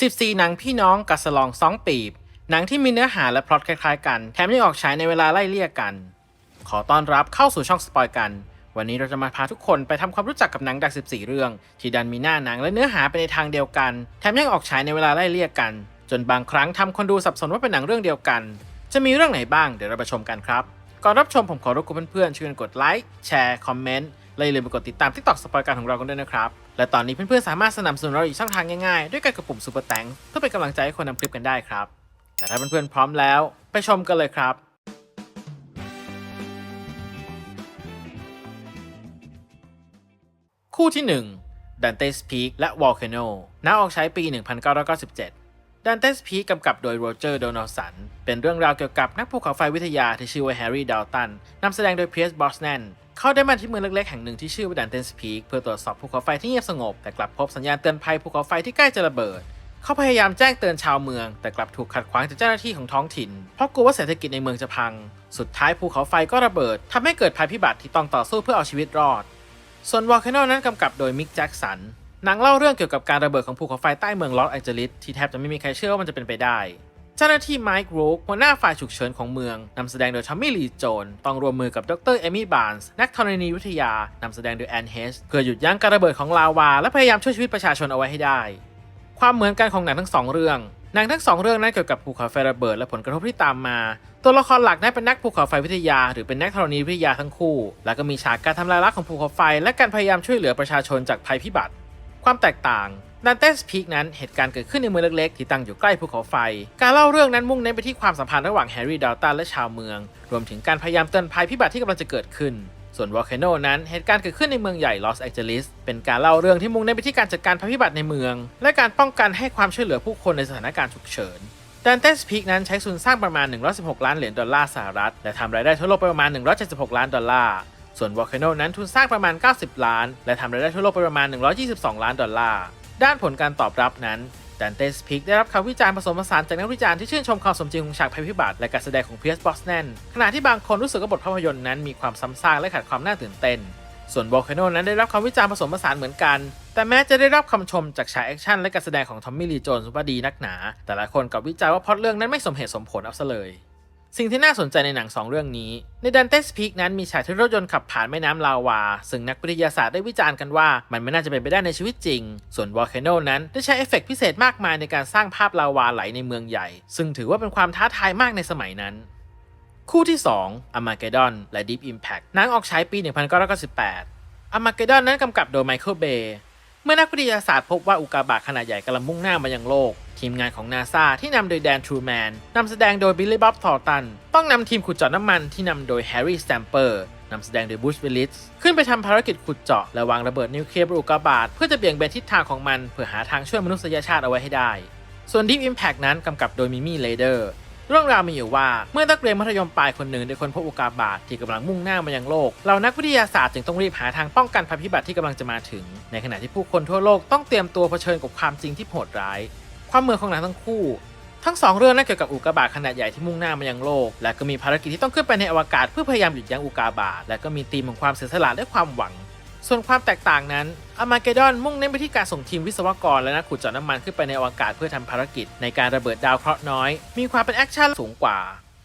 14 หนังพี่น้องกัสลองสองปีบ หนังที่มีเนื้อหาและพล็อตคล้ายๆ กัน แถมยังออกฉายในเวลาไล่เลี่ยกัน ขอต้อนรับเข้าสู่ช่องสปอยกัน วันนี้เราจะมาพาทุกคนไปทำความรู้จักกับหนังดัก 14 เรื่อง ที่ดันมีหน้าหนังและเนื้อหาไปในทางเดียวกัน แถมยังออกฉายในเวลาไล่เลี่ยกัน จนบางครั้งทำคนดูสับสนว่าเป็นหนังเรื่องเดียวกัน จะมีเรื่องไหนบ้างเดี๋ยวเราไปชมกันครับ ก่อนรับชมผมขอรบกวนเพื่อนๆช่วยกันกดไลค์แชร์คอมเมนต์ แลย่าลืมไปกดติดตาม TikTok สปอยการของเรากันด้วยนะครับ และตอนนี้เพื่อนๆสามารถสนับสนุนเราอีกช่องทางง่ายๆ ด้วยการกดปุ่ม Super Thanks เพื่อเป็นกำลังใจให้คนทำคลิปกันได้ครับ แต่ถ้าเพื่อนๆพร้อมแล้ว ไปชมกันเลยครับคู่ที่ 1 Dante's Peak และ Volcano น้าออกใช้ปี 1997 Dante's Peak กำกับโดยโรเจอร์โดนัลสัน เป็นเรื่องราวเกี่ยวกับนักภูเขาไฟวิทยาที่ชื่อว่าแฮร์รี่ด l ลตันนำแสดงโดยเพียร์สบอสแนนเขาได้มาที่เมืองเล็กๆแห่งหนึ่งที่ชื่อว่า Dante's Peak เพื่อตรวจสอบภูเขาไฟที่เงียบสงบ แต่กลับพบสัญญาณเตือนภัยภูเขาไฟที่ใกล้จะระเบิด เขาพยายามแจ้งเตือนชาวเมือง แต่กลับถูกขัดขวางจากเจ้าหน้าที่ของท้องถิ่น เพราะกลัวว่าเศรษฐกิจในเมืองจะพัง สุดท้ายภูเขาไฟก็ระเบิดทำให้เกิดภัยพิบัติที่ต้องต่อสู้เพื่อเอาชีวิตรอด ส่วนวอล c a โนนั้นกำกับโดยมิกแจ็คสัน หนังเล่าเรื่องเกี่ยวกับการระเบิดของภูเขาไฟใต้เมืองลอสแองเจลิสที่แทบจะไม่มีใครเชื่อว่ามันจะเป็นไปได้เจ้าหน้าที่ไมค์โรกหัวหน้าฝ่ายฉุกเฉินของเมือง นำแสดงโดยทอมมี่ลีโจน ต้องรวมมือกับดรเอมี่บาร์นส์นักธรณีวิทยา นำแสดงโดยแอนเฮสเพื่อหยุดยั้งการระเบิดของลาวา และพยายามช่วยชีวิตประชาชนเอาไว้ให้ได้ ความเหมือนกันของหนังทั้งสองเรื่อง หนังทั้งสองเรื่องนั้นเกี่ยวกับภูเขาไฟระเบิดและผลกระทบที่ตามมา ตัวละครหลักนั้นเป็นนักภูเขาไฟวิทยา หรือเป็นนักธรณีวิทยาทั้งคู่ แล้วก็มีฉากการทำลายล้างของภูเขาไฟ และการพยายามช่วยเหลือประชาชนจากภัยพิบัติ ความแตกต่างดันเตสพีกนั้นเหตุการณ์เกิดขึ้นในเมืองเล็กๆ ที่ตั้งอยู่ใกล้ภูเขาไฟ การเล่าเรื่องนั้นมุ่งเน้นไปที่ความสัมพันธ์ระหว่างแฮร์รี่ด l ลตันและชาวเมือง รวมถึงการพยายามเตือนภัยพิบัติที่กำลังจะเกิดขึ้น ส่วนวอล c a โนนั้นเหตุการณ์เกิดขึ้นในเมืองใหญ่ลอสแองเจลิสเป็นการเล่าเรื่องที่มุ่งเน้นไปที่การจัดการภัยพิบัติในเมือง และการป้องกันให้ความช่วยเหลือผู้คนในสถานการณ์ฉุกเฉินดันเตสพีกนั้นใช้ทุนสร้างประมาณ 116 ล้านเหรียญดอลลาร์สหรัฐและทำรายได้ทั่วโลกไปประมาณ 176 ล้านดอลลาร์ ส่วนวอล c a โนนั้นทุนสร้างประมาณ 90 ล้าน และทำรายได้ทั่วโลกไปประมาณ 122 ล้านดอลลาร์ ด้านผลการตอบรับนั้นดันเตสพิกได้รับคำวิจารณ์ผสมผสานจากนักวิจารณ์ที่ชื่นชมความสมจริงของฉากภัยพิบัติและการแสดงของเพียร์สบอสแนนขณะที่บางคนรู้สึกว่าบทภาพยนตร์นั้นมีความซ้ำซากและขาดความน่าตื่นเต้น ส่วนวอลคาโนนั้นได้รับคำวิจารณ์ผสมผสานเหมือนกัน แต่แม้จะได้รับคำชมจากฉากแอคชั่นและการแสดงของทอมมี่ลีโจนส์ว่าดีนักหนา แต่หลายคนกลับวิจารณ์ว่าพล็อตเรื่องนั้นไม่สมเหตุสมผลเอาซะเลย สิ่งที่น่าสนใจในหนังสองเรื่องนี้ ในดันเตสพีกนั้นมีฉากที่รถยนต์ขับผ่านแม่น้ำลาวา ซึ่งนักวิทยาศาสตร์ได้วิจารณ์กันว่ามันไม่น่าจะเป็นไปได้ในชีวิตจริง ส่วนวอล c a โนนั้นได้ใช้เอฟเฟกต์พิเศษมากมายในการสร้างภาพลาวาไหลในเมืองใหญ่ ซึ่งถือว่าเป็นความท้าทายมากในสมัยนั้นคู่ที่ 2 Armageddon และ Deep Impact หนังออกฉายปี 1998 Armageddon นั้นกำกับโดยไมเคิลเบย์ เมื่อนักวิทยาศาสตร์พบว่าอุกกาบาตขนาดใหญ่กำลังมุ่งหน้ามายังโลก ทีมงานของนาซาที่นำโดยแดนทรูแมนนำแสดงโดยบิลลี่บ๊อบทอร์ตัน ต้องนำทีมขุดเจาะน้ำมันที่นำโดยแฮร์รี่สแตมเปอร์นำแสดงโดยบูชวิลลิสขึ้นไปทำภารกิจขุดเจาะและวางระเบิดนิวเคลียร์บนอุกกาบาตเพื่อจะเบี่ยงเบนทิศทางของมันเพื่อหาทางช่วยมนุษยชาติเอาไว้ให้ได้ ส่วน Deep Impact นั้นกำกับโดยมิมี่เลเดอร์ เรื่องราวมีอยู่ว่าเมื่อนักเรียนมัธยมปลายคนหนึ่งได้ค้นพบอุกาบาตที่กำลังมุ่งหน้ามายังโลกเหล่านักวิทยาศาสตร์จึงต้องรีบหาทางป้องกันภัยพิบัติที่กำลังจะมาถึง ในขณะที่ผู้คนทั่วโลกต้องเตรียมตัวเผชิญกับความจริงที่โหดร้าย ความเมือนของหนังทั้งคู่ ทั้งสองเรื่องนั้นเกี่ยวกับอุกาบาตขนาดใหญ่ที่มุ่งหน้ามายังโลก และก็มีภารกิจที่ต้องขึ้นไปในอวกาศเพื่อพยายามหยุดยั้งอุกกาบาตและก็มีธีมของความเสียสละและความหวัง ส่วนความแตกต่างนั้นอ r มาเกดอนมุ่งเน้นไปที่การส่งทีมวิศวกรและนักขุดเจาะน้ำมันขึ้นไปในอวกาศเพื่อทำภารกิจในการระเบิดดาวเคราะห์น้อย มีความเป็นแอคชั่นสูงกว่า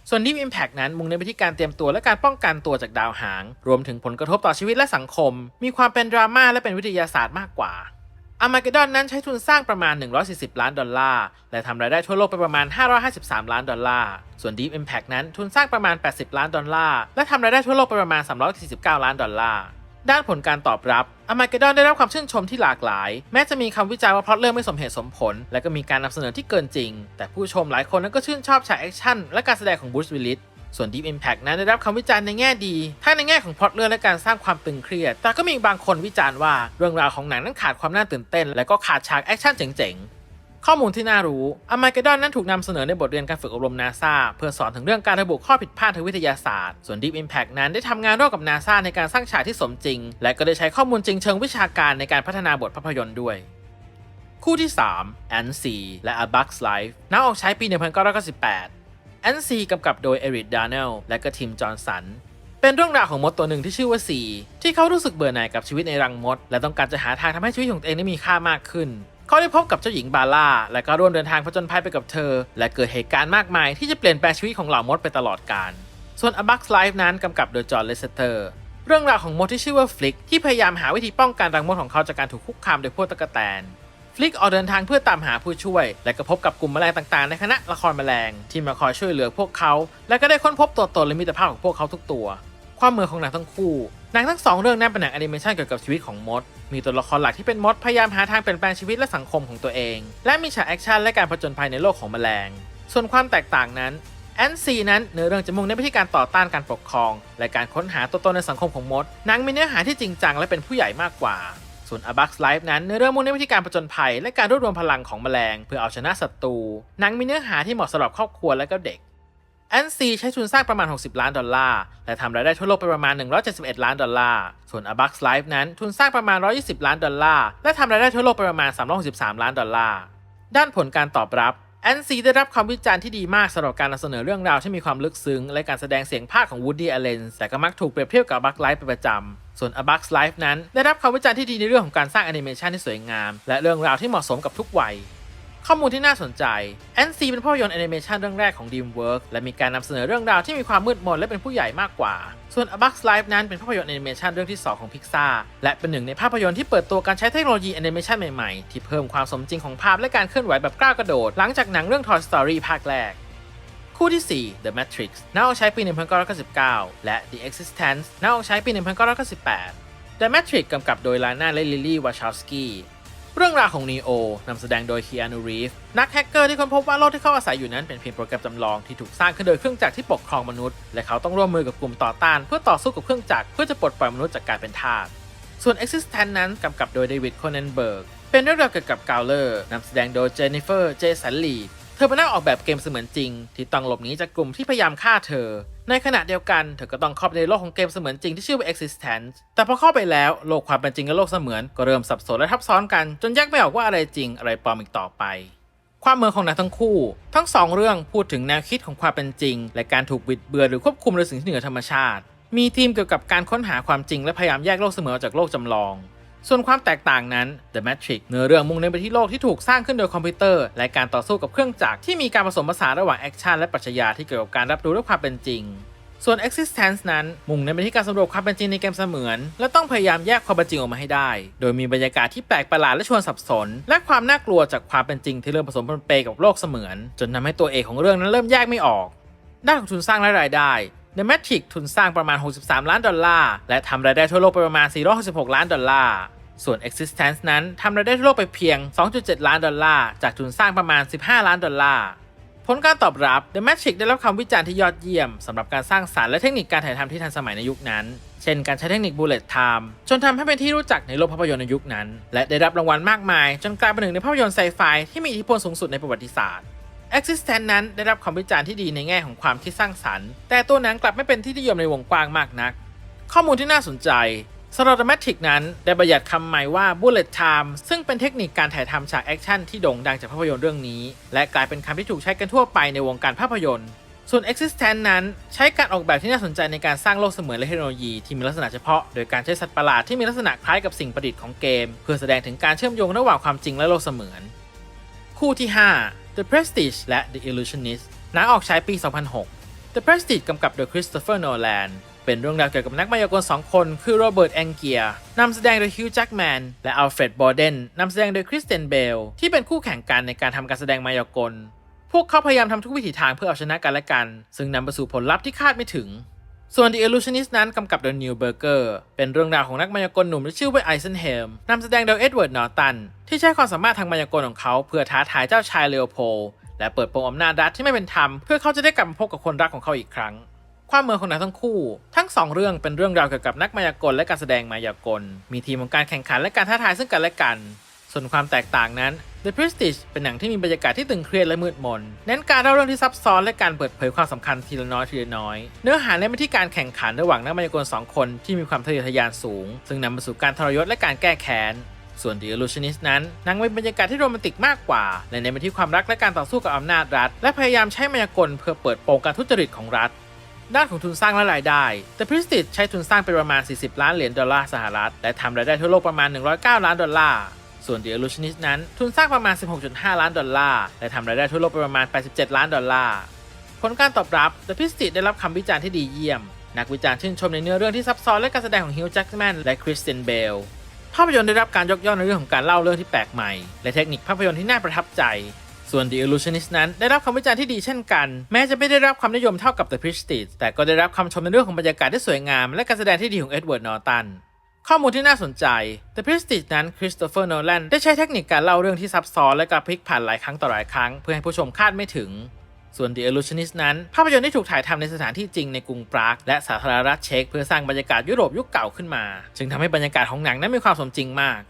ส่วน Deep Impact นั้นมุ่งเน้นไปที่การเตรียมตัวและการป้องกันตัวจากดาวหาง รวมถึงผลกระทบต่อชีวิตและสังคม มีความเป็นดราม่าและเป็นวิทยาศาสตร์มากกว่าอ r มาเกดอนนั้นใช้ทุนสร้างประมาณ 140 ล้านดอลลาร์ และทำรายได้ทั่วโลกไปประมาณ 553 ล้านดอลลาร์ ส่วน Deep Impact นั้นทุนสร้างประมาณ 80 ล้านดอลลาร์ และทำรายได้ทั่วโลกไปประมาณ 349 ล้านดอลลาร์ ด้านผลการตอบรับอมาเกดอนได้รับความชื่นชมที่หลากหลาย แม้จะมีคำวิจารณ์ว่าพล็อตเรื่องไม่สมเหตุสมผล และก็มีการนำเสนอที่เกินจริง แต่ผู้ชมหลายคนนั้นก็ชื่นชอบฉากแอคชั่นและการแสดงของบูชวิลลิสส่วน Deep Impact นั้นได้รับคำวิจารณ์ในแง่ดี ทั้งในแง่ของพล็อตเรื่องและการสร้างความตึงเครียด แต่ก็มีบางคนวิจารณ์ว่าเรื่องราวของหนังนั้นขาดความน่าตื่นเต้น และก็ขาดฉากแอคชั่นเจ๋งๆ ข้อมูลที่น่ารู้อ r มาเกดอนนั้นถูกนำเสนอในบทเรียนการฝึกอบรมนาซาเพื่อสอนถึงเรื่องการระบุข้อผิดพลาดทางวิทยาศาสตร์ ส่วน Deep Impact นั้นได้ทำงานร่วมกับนาซาในการสร้างฉากที่สมจริง และก็ได้ใช้ข้อมูลจริงเชิงวิชาการในการพัฒนาบทภาพยนตร์ด้วย คู่ที่ 3 a n s e และ A Bug's Life นักออกใช้ปี 1998แอนซีกำกับโดยเอริกดานเนลและก็ทีมจอห์นสันเป็นเรื่องราวของมดตัวหนึ่งที่ชื่อว่าซีที่เขารู้สึกเบื่อหน่ายกับชีวิตในรังมด และต้องการจะหาทางทำให้ชีวิตของตัวเองได้มีค่ามากขึ้น เขาได้พบกับเจ้าหญิงบาร่า และก็ร่วมเดินทางผจญภัยไปกับเธอ และเกิดเหตุการณ์มากมายที่จะเปลี่ยนแปลงชีวิตของเหล่ามดไปตลอดกาล ส่วน A Bug's Life นั้นกำกับโดยจอห์นเลสเตอร์ เรื่องราวของมดที่ชื่อว่าฟลิกที่พยายามหาวิธีป้องกันรังมดของเขาจากการถูกคุกคามโดยพวกตะกแตนฟลิกออกเดินทางเพื่อตามหาผู้ช่วย และก็พบกับกลุ่มแมลงต่างๆ ในคณะละครแมลง ที่มาคอยช่วยเหลือพวกเขา และก็ได้ค้นพบตัวตนและมิตรภาพของพวกเขาทุกตัว ความเหมือนของหนังทั้งคู่หนังทั้งสองเรื่องนั้นเป็นหนังแอนิเมชันเกี่ยวกับชีวิตของมด มีตัวละครหลักที่เป็นมดพยายามหาทางเปลี่ยนแปลงชีวิตและสังคมของตัวเอง และมีฉากแอคชั่นและการผจญภัยในโลกของแมลง ส่วนความแตกต่างนั้นแอนซีนั้นเนื้อเรื่องจะมุ่งเน้นไปที่การต่อต้านการปกครอง และการค้นหาตัวตนในสังคมของมดหนังมีเนื้อหาที่จริงจังและเป็นผู้ใหญ่มากกว่า ส่วน A Bug's Life นั้นเนื้อเรื่องมุ่งเน้นไปที่การผจญภัย และการรวบรวมพลังของแมลง เพื่อเอาชนะศัตรูหนังมีเนื้อหาที่เหมาะสำหรับครอบครัวและก็เด็ก แอนซีใช้ทุนสร้างประมาณ 60 ล้านดอลลาร์ และทำรายได้ทั่วโลกไปประมาณ 171 ล้านดอลลาร์ ส่วน A Bug's Life นั้นทุนสร้างประมาณ 120 ล้านดอลลาร์ และทำรายได้ทั่วโลกไปประมาณ 363 ล้านดอลลาร์ ด้านผลการตอบรับแอนซีได้รับความวิจารณ์ที่ดีมากสำหรับการนำเสนอเรื่องราวที่มีความลึกซึ้ง และการแสดงเสียงภาคของ Woody Allen แต่ก็มักถูกเปรียบเทียบกับ A Bug's Life เป็นประจำ ส่วน A Bug's Life นั้นได้รับความวิจารณ์ที่ดีในเรื่องของการสร้างแอนิเมชันที่สวยงาม และเรื่องราวที่เหมาะสมกับทุกวัย ข้อมูลที่น่าสนใจ NC เป็นภาพยนตร์แอนิเมชันเรื่องแรกของ DreamWorks และมีการนำเสนอเรื่องราวที่มีความมืดมนและเป็นผู้ใหญ่มากกว่า ส่วน A Bug's Life นั้นเป็นภาพยนตร์แอนิเมชันเรื่องที่ 2 ของ Pixar และเป็นหนึ่งในภาพยนตร์ที่เปิดตัวการใช้เทคโนโลยีแอนิเมชันใหม่ๆ ที่เพิ่มความสมจริงของภาพและการเคลื่อนไหวแบบก้าวกระโดด หลังจากหนังเรื่อง Toy Story ภาคแรกคู่ที่ 4 The Matrix น่าออกใช้ปี 1999 และ The Existence น่าออกใช้ปี 1998 The Matrix กำกับโดยลาน่าและลิลลี่วาชาวสกี้ เรื่องราวของ Neo นำแสดงโดยคีอานูรีฟนักแฮกเกอร์ที่ค้นพบว่าโลกที่เขาอาศัยอยู่นั้นเป็นเพียงโปรแกรมจำลองที่ถูกสร้างขึ้นโดยเครื่องจักรที่ปกครองมนุษย์ และเขาต้องร่วมมือกับกลุ่มต่อต้าน เพื่อต่อสู้กับเครื่องจักรเพื่อจะปลดปล่อยมนุษย์จากการเป็นทาส ส่วน Existence นั้นกำกับโดยเดวิดโคเนนเบิร์ก เป็นเรื่องราวเกี่ยวกับกาวเลอร์นำแสดงโดยเจนนิเฟอร์ เจสันลีด ธอเป็นนักออกแบบเกมเสมือนจริง ที่ต้องหลบหนีจากกลุ่มที่พยายามฆ่าเธอ ในขณะเดียวกันเธอก็ต้องเข้าไปในโลกของเกมเสมือนจริงที่ชื่อว่า Existence แต่พอเข้าไปแล้วโลกความเป็นจริงกับโลกเสมือนก็เริ่มสับสนและทับซ้อนกัน จนแยกไม่ออกว่าอะไรจริงอะไรปลอมอีกต่อไป ความเหมือนของหนังทั้งคู่ ทั้งสองเรื่องพูดถึงแนวคิดของความเป็นจริง และการถูกบิดเบือนหรือควบคุมโดยสิ่งที่เหนือธรรมชาติ มีธีมเกี่ยวกับการค้นหาความจริงและพยายามแยกโลกเสมือนออกจากโลกจำลอง ส่วนความแตกต่างนั้น The Matrix เนื้อเรื่องมุ่งเน้นไปที่โลกที่ถูกสร้างขึ้นโดยคอมพิวเตอร์ และการต่อสู้กับเครื่องจักรที่มีการผสมผสานระหว่างแอคชั่นและปรัชญาที่เกี่ยวกับการรับรู้ด้วยความเป็นจริง ส่วน Existence นั้น มุ่งเน้นไปที่การสำรวจความเป็นจริงในเกมเสมือน และต้องพยายามแยกความเป็นจริงออกมาให้ได้ โดยมีบรรยากาศที่แปลกประหลาดและชวนสับสน และความน่ากลัวจากความเป็นจริงที่เริ่มผสมปนเปกับโลกเสมือน จนทำให้ตัวเอกของเรื่องนั้นเริ่มแยกไม่ออกด้านของทุนสร้างและรายได้ The Matrix ทุนสร้างประมาณ 63 ล้านดอลลาร์ และทำรายได้ทั่วโลกไปประมาณ 466 ล้านดอลลาร์ ส่วน Existence นั้นทำรายได้ทั่วโลกไปเพียง 2.7 ล้านดอลลาร์ จากทุนสร้างประมาณ 15 ล้านดอลลาร์ ผลการตอบรับ The Matrix ได้รับคำวิจารณ์ที่ยอดเยี่ยมสำหรับการสร้างสารรค์และเทคนิคการถ่ายทำที่ทันสมัยในยุคนั้น เช่นการใช้เทคนิค Bullet Time จนทำให้เป็นที่รู้จักในโลกภาพยนตร์ในยุคนั้น และได้รับรางวัลมากมาย จนกลายเป็นหนึ่งในภาพยนตร์ไซไฟที่มีอิทธิพลสูงสุดในประวัติศาสตร์ Existence นั้นได้รับความวิจารณ์ที่ดีในแง่ของความคิดสร้างสรรค์ แต่ตัวหนังกลับไม่เป็นที่นิยมในวงกว้างมากนัก ข้อมูลที่น่าสนใจสำหรับ The m a t i c นั้นได้บัญญัติคำใหม่ว่า Bullet Time ซึ่งเป็นเทคนิคการถ่ายทำฉากแอคชั่นที่โด่งดังจากภาพยนตร์เรื่องนี้ และกลายเป็นคำที่ถูกใช้กันทั่วไปในวงการภาพยนตร์ ส่วน Existence นั้นใช้การออกแบบที่น่าสนใจในการสร้างโลกเสมือนและเทคโนโลยีที่มีลักษณะเฉพาะ โดยการใช้สัตว์ประหลาดที่มีลักษณะคล้ายกับสิ่งประดิษฐ์ของเกม เพื่อแสดงถึงการเชื่อมโยงระหว่างความจริงและโลกเสมือน คู่ที่ 5 The Prestige และ The Illusionist หนังออกฉายปี 2006 The Prestige กำกับโดย Christopher Nolan เป็นเรื่องราวเกี่ยวกับนักมายากลสองคน คือโรเบิร์ตแองเกียนำแสดงโดยฮิวจ์แจ็กแมนและอัลเฟรดบอร์เดนนำแสดงโดยคริสเตนเบลที่เป็นคู่แข่งกันในการทำการแสดงมายากล พวกเขาพยายามทำทุกวิถีทางเพื่อเอาชนะกันและกัน ซึ่งนำไปสู่ผลลัพธ์ที่คาดไม่ถึง ส่วน The Illusionist นั้นกำกับโดยนิวเบอร์เกอร์เป็นเรื่องราวของนักมายากลหนุ่มที่ชื่อว่าไอเซนเฮมนำแสดงโดยเอ็ดเวิร์ดนอร์ตันที่ใช้ความสามารถทางมายากลของเขาเพื่อท้าทายเจ้าชายเลโอโพลและเปิดโปงอำนาจรัฐที่ไม่เป็นธรรมเพื่อเขาจะได้กลับมาพบกับคนรักของเขาอีกครั้ง ความเมือของหนังทั้งคู่ ทั้งสองเรื่องเป็นเรื่องราวเกี่ยวกับนักมายากลและการแสดงมายากล มีทีมของการแข่งขันและการท้าทายซึ่งกันและกัน ส่วนความแตกต่างนั้น The Prestige เป็นหนังที่มีบรรยากาศที่ตึงเครียดและมืดมน เน้นการเล่าเรื่องที่ซับซ้อนและการเปิดเผยความสำคัญทีละน้อยทีละน้อย เนื้อหาเน้นไปที่การแข่งขันระหว่างนักมายากลสองคนที่มีความทะเยอทะยานสูง ซึ่งนำมาสู่การทรยศและการแก้แค้น ส่วน The Illusionist นั้นหนังมีบรรยากาศที่โรแมนติกมากกว่า และเน้นไปที่ความรักและการต่อสู้กับอำนาจรัฐ และพยายามใช้มายากลเพื่อเปิดโปงการทุจริตของรัฐด้านของทุนสร้างและรายได้ The Prestige ใช้ทุนสร้างไปประมาณ 40 ล้านเหรียญดอลลาร์สหรัฐ และทำรายได้ทั่วโลกประมาณ 109 ล้านดอลลาร์ ส่วน The Illusionist นั้น ทุนสร้างประมาณ 16.5 ล้านดอลลาร์ และทำรายได้ทั่วโลกไปประมาณ 87 ล้านดอลลาร์ ผลการตอบรับ The Prestige ได้รับคำวิจารณ์ที่ดีเยี่ยม นักวิจารณ์ชื่นชมในเนื้อเรื่องที่ซับซ้อนและการแสดงของฮิวจ์แจ็คแมนและคริสตินเบลภาพยนตร์ได้รับการยกย่องในเรื่องของการเล่าเรื่องที่แปลกใหม่ และเทคนิคภาพยนตร์ที่น่าประทับใจ ส่วน The Illusionist นั้นได้รับคำวิจารณ์ที่ดีเช่นกัน แม้จะไม่ได้รับความนิยมเท่ากับ The Prestige แต่ก็ได้รับคำชมในเรื่องของบรรยากาศที่สวยงาม และการแสดงที่ดีของเอ็ดเวิร์ดนอร์ตัน ข้อมูลที่น่าสนใจ The Prestige นั้นคริสโตเฟอร์โนแลนได้ใช้เทคนิคการเล่าเรื่องที่ซับซ้อนและกระพลิกผ่านหลายครั้งต่อหลายครั้ง เพื่อให้ผู้ชมคาดไม่ถึง ส่วน The Illusionist นั้น ภาพยนตร์ได้ถูกถ่ายทำในสถานที่จริงในกรุงปราก และสาธารณรัฐเช็กเพื่อสร้างบรรยากาศยุโรปยุคเก่าขึ้นมา จึงทำให้บรรยากาศของหนังนั้นมีความสมจริงมาก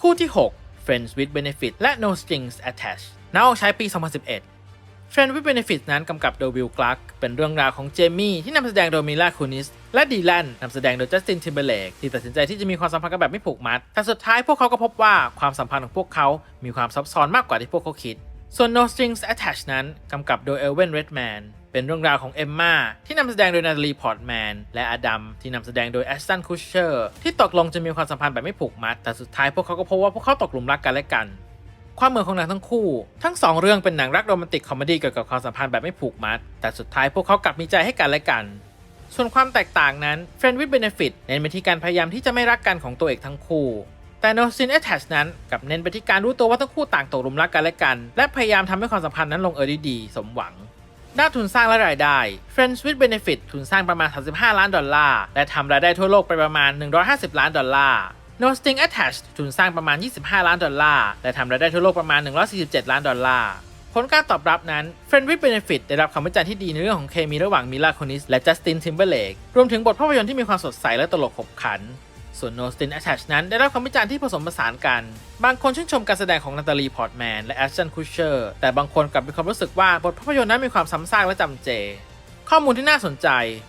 คู่ที่ 6 Friends with Benefit และ No Strings Attached นักออกใช้ปี 2011 f r i e n d with Benefit นั้นกำกับโดยวิลกลักเป็นเรื่องราวของเจมี่ที่นำแสดงโดยมิลาคูนิส และดีแลนนำแสดงโดยจัสตินทิมเบเลกที่ตัดสินใจที่จะมีความสัมพันธ์กันแบบไม่ผูกมัด แต่สุดท้ายพวกเขาก็พบว่าความสัมพันธ์ของพวกเขา มีความซับซ้อนมากกว่าที่พวกเขาคิด ส่วน No Strings Attached นั้นกำกับโดยเอลเวนเรดแมนเป็นเรื่องราวของเอมมาที่นำแสดงโดยนาตาลีพอร์ตแมนและอดัมที่นำแสดงโดยแอสตันคูชเชอร์ที่ตกลงจะมีความสัมพันธ์แบบไม่ผูกมัดแต่สุดท้ายพวกเขาก็พบว่าพวกเขาตกหลุมรักกันและกัน ความเหมือนของหนังทั้งคู่ ทั้งสองเรื่องเป็นหนังรักโรแมนติกคอมเมดี้เกี่ยวกับความสัมพันธ์แบบไม่ผูกมัด แต่สุดท้ายพวกเขากลับมีใจให้กันและกัน ส่วนความแตกต่างนั้น Friend with Benefit เน้นไปที่การพยายามที่จะไม่รักกันของตัวเอกทั้งคู่ แต่ No Sin Attached นั้นกลับเน้นไปที่การรู้ตัวว่าทั้งคู่ต่างตกหลุมรักกันและกัน และพยายามทำให้ความสัมพันธ์นั้นลงเอยด้วยดี สมหวังด้านทุนสร้างและรายได้ Friends with Benefit ทุนสร้างประมาณ 35 ล้านดอลลาร์ และทำรายได้ทั่วโลกไปประมาณ 150 ล้านดอลลาร์ No Sting Attached ทุนสร้างประมาณ 25 ล้านดอลลาร์ และทำรายได้ทั่วโลกประมาณ 147 ล้านดอลลาร์ ผลการตอบรับนั้น Friend with Benefit ได้รับคำวิจารณ์ที่ดีในเรื่องของเคมีระหว่างมิลาโคนิสและจัสตินทิมเบอร์เลกรวมถึงบทภาพยนตร์ที่มีความสดใสและตลกขบขัน ส่วน No Sting Attached นั้นได้รับคำวิจารณ์ที่ผสมผสานกัน บางคนชื่นชมการแสดงของนาตาลีพอร์ตแมนและแอชตันคูเชอร์แต่บางคนกลับมีความรู้สึกว่าบทภาพยนตร์นั้นมีความซ้ำซากและจำเจ ข้อมูลที่น่าสนใจ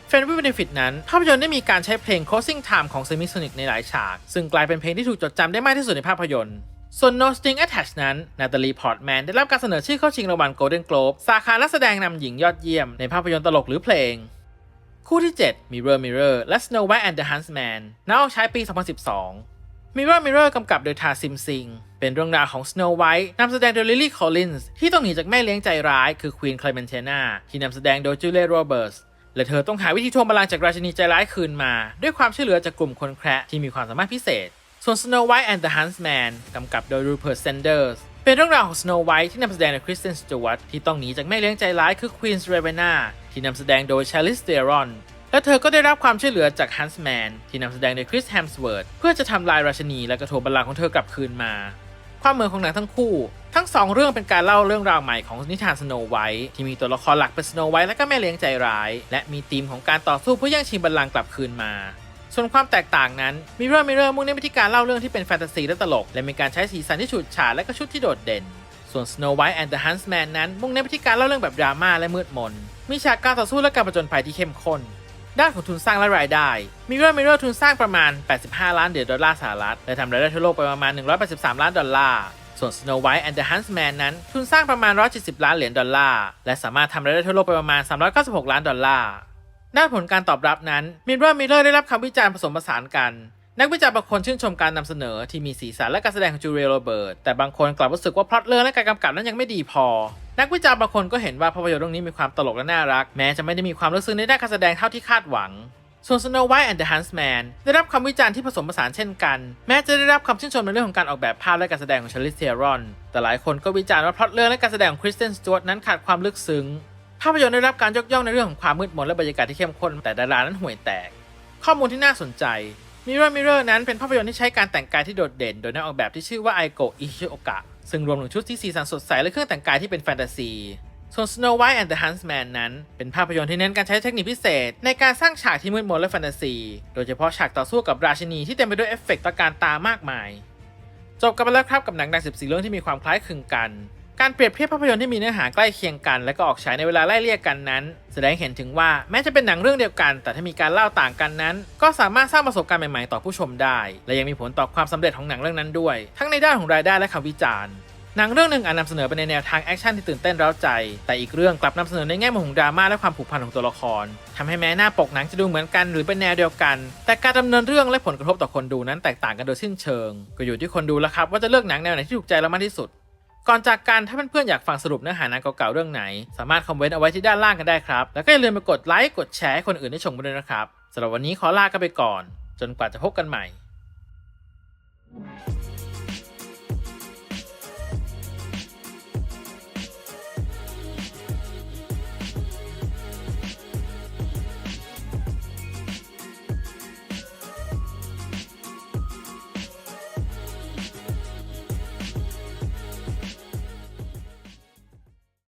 f r i e n d with Benefit นั้น ภาพยนตร์ได้มีการใช้เพลง Closing Time ของ Semisonic ในหลายฉาก ซึ่งกลายเป็นเพลงที่ถูกจดจำได้มากที่สุดในภาพยนตร์ส่วน No String Attached นั้นนาตาลีพอร์ตแมนได้รับการเสนอชื่อเข้าชิงรางวัล Golden Globe สาขานักแสดงนำหญิงยอดเยี่ยมในภาพยนตร์ตลกหรือเพลง คู่ที่ 7 Mirror Mirror และ Snow White and the Huntsman นักออกใช้ปี 2012 Mirror Mirror กำกับโดยทาซิมซิง เป็นเรื่องราวของ Snow White นำแสดงโดย Lily Collins ที่ต้องหนีจากแม่เลี้ยงใจร้ายคือ Queen Clementina ที่นำแสดงโดย Julia Roberts และเธอต้องหาวิธีทวงบัลลังก์จากราชินีใจร้ายคืนมา ด้วยความช่วยเหลือจากกลุ่มคนแคระที่มีความสามารถพิเศษ ส่วน Snow White and the Huntsman กำกับโดย Rupert Sanders เป็นเรื่องราวของ Snow White ที่นำแสดงโดย Kristen Stewart ที่ต้องหนีจากแม่เลี้ยงใจร้ายคือ Queen Ravenna ที่นำแสดงโดย Charlize Theron และเธอก็ได้รับความช่วยเหลือจาก Huntsman ที่นำแสดงโดย Chris Hemsworth เพื่อจะทำลายราชินีและกระทวงบัลลังก์ของเธอกลับคืนมา ความเหมือนของหนังทั้งคู่ ทั้งสองเรื่องเป็นการเล่าเรื่องราวใหม่ของนิทานสโนไวท์ที่มีตัวละครหลักเป็นสโนไวท์และก็แม่เลี้ยงใจร้าย และมีธีมของการต่อสู้เพื่อแย่งชิงบัลลังก์กลับคืนมา ส่วนความแตกต่างนั้นมิเรอร์มิเรอร์มุ่งเน้นไปที่การเล่าเรื่องที่เป็นแฟนตาซีและตลก และมีการใช้สีสันที่ฉูดฉาดและก็ชุดที่โดดเด่น ส่วน Snow White and the Huntsman นั้นมุ่งเน้นไปที่การเล่าเรื่องแบบดราม่าและมืดมนมีฉากการต่อสู้และการผจญภัยที่เข้มข้น ด้านของทุนสร้างและรายได้ Mirror Mirror ทุนสร้างประมาณ 85 ล้านเหรียญดอลลาร์สหรัฐ และทำรายได้ทั่วโลกไปประมาณ 183 ล้านดอลลาร์ ส่วน Snow White and the Huntsman นั้น ทุนสร้างประมาณ 170 ล้านเหรียญดอลลาร์ และสามารถทำรายได้ทั่วโลกไปประมาณ 396 ล้านดอลลาร์ ด้านผลการตอบรับนั้น Mirror Mirror ได้รับคำวิจารณ์ผสมผสานกัน นักวิจารณ์บางคนชื่นชมการนำเสนอที่มีสีสันและการแสดงของจูเลียโรเบิร์ตแต่บางคนกลับรู้สึกว่าพล็อตเรื่องและการกำกับนั้นยังไม่ดีพอ นักวิจารณ์บางคนก็เห็นว่าภาพยนตร์เรื่องนี้มีความตลกและน่ารัก แม้จะไม่ได้มีความลึกซึ้งในด้านการแสดงเท่าที่คาดหวัง ส่วน Snow White and the Huntsman ได้รับคำวิจารณ์ที่ผสมผสานเช่นกัน แม้จะได้รับคำชื่นชมในเรื่องของการออกแบบภาพและการแสดงของ Charlize Theron แต่หลายคนก็วิจารณ์ว่าพล็อตเรื่องและการแสดงของ Kristen Stewart นั้นขาดความลึกซึ้ง ภาพยนตร์ได้รับการยกย่องในเรื่องของความมืดมนและบรรยากาศที่เข้มข้น แต่ดารานั้นห่วยแตก ข้อมูลที่น่าสนใจ Mirror Mirror นั้นเป็นภาพยนตร์ที่ใช้การแต่งกายที่โดดเด่น โดยนักออกแบบที่ชื่อว่าไอโกอิชิโอกะ ซึ่งรวมถึงชุดที่สีสันสดใสและเครื่องแต่งกายที่เป็นแฟนตาซี ส่วน Snow White and the Huntsman นั้น เป็นภาพยนตร์ที่เน้นการใช้เทคนิคพิเศษ ในการสร้างฉากที่มืดมนและแฟนตาซี โดยเฉพาะฉากต่อสู้กับราชินีที่เต็มไปด้วยเอฟเฟกต์ตะการตามากมาย จบกันไปแล้วครับกับหนังดัง14 เรื่องที่มีความคล้ายคลึงกัน การเปรียบเทียบภาพยนตร์ที่มีเนื้อหาใกล้เคียงกัน และก็ออกฉายในเวลาไล่เลี่ยกันนั้น แสดงเห็นถึงว่าแม้จะเป็นหนังเรื่องเดียวกัน แต่ถ้ามีการเล่าต่างกันนั้น ก็สามารถสร้างประสบการณ์ใหม่ๆต่อผู้ชมได้ และยังมีผลต่อความสำเร็จของหนังเรื่องนั้นด้วย ทั้งในด้านของรายได้และคำวิจารณ์หนังเรื่องหนึ่งอาจนำเสนอไปในแนวทางแอคชั่นที่ตื่นเต้นเร้าใจ แต่อีกเรื่องกลับนำเสนอในแง่มุมของดราม่าและความผูกพันของตัวละครทำให้แม้หน้าปกหนังจะดูเหมือนกันหรือเป็นแนวเดียวกัน แต่การดำเนินเรื่องและผลกระทบต่อคนดูนั้นแตกต่างกันโดยสิ้นเชิง ก็อยู่ที่คนดูแล้วครับว่าจะเลือกหนังแนวไหนที่ถูกใจเรามากที่สุด ก่อนจากกันถ้าเพื่อนๆอยากฟังสรุปเนื้อหาหนังเก่าๆเรื่องไหน สามารถคอมเมนต์เอาไว้ที่ด้านล่างกันได้ครับ แล้วก็อย่าลืมไปกดไลค์กดแชร์ให้คนอื่นได้ชมกันด้วยนะครับสำหรับวันนี้ขอลากันไปก่อน จนกว่าจะพบกันใหม่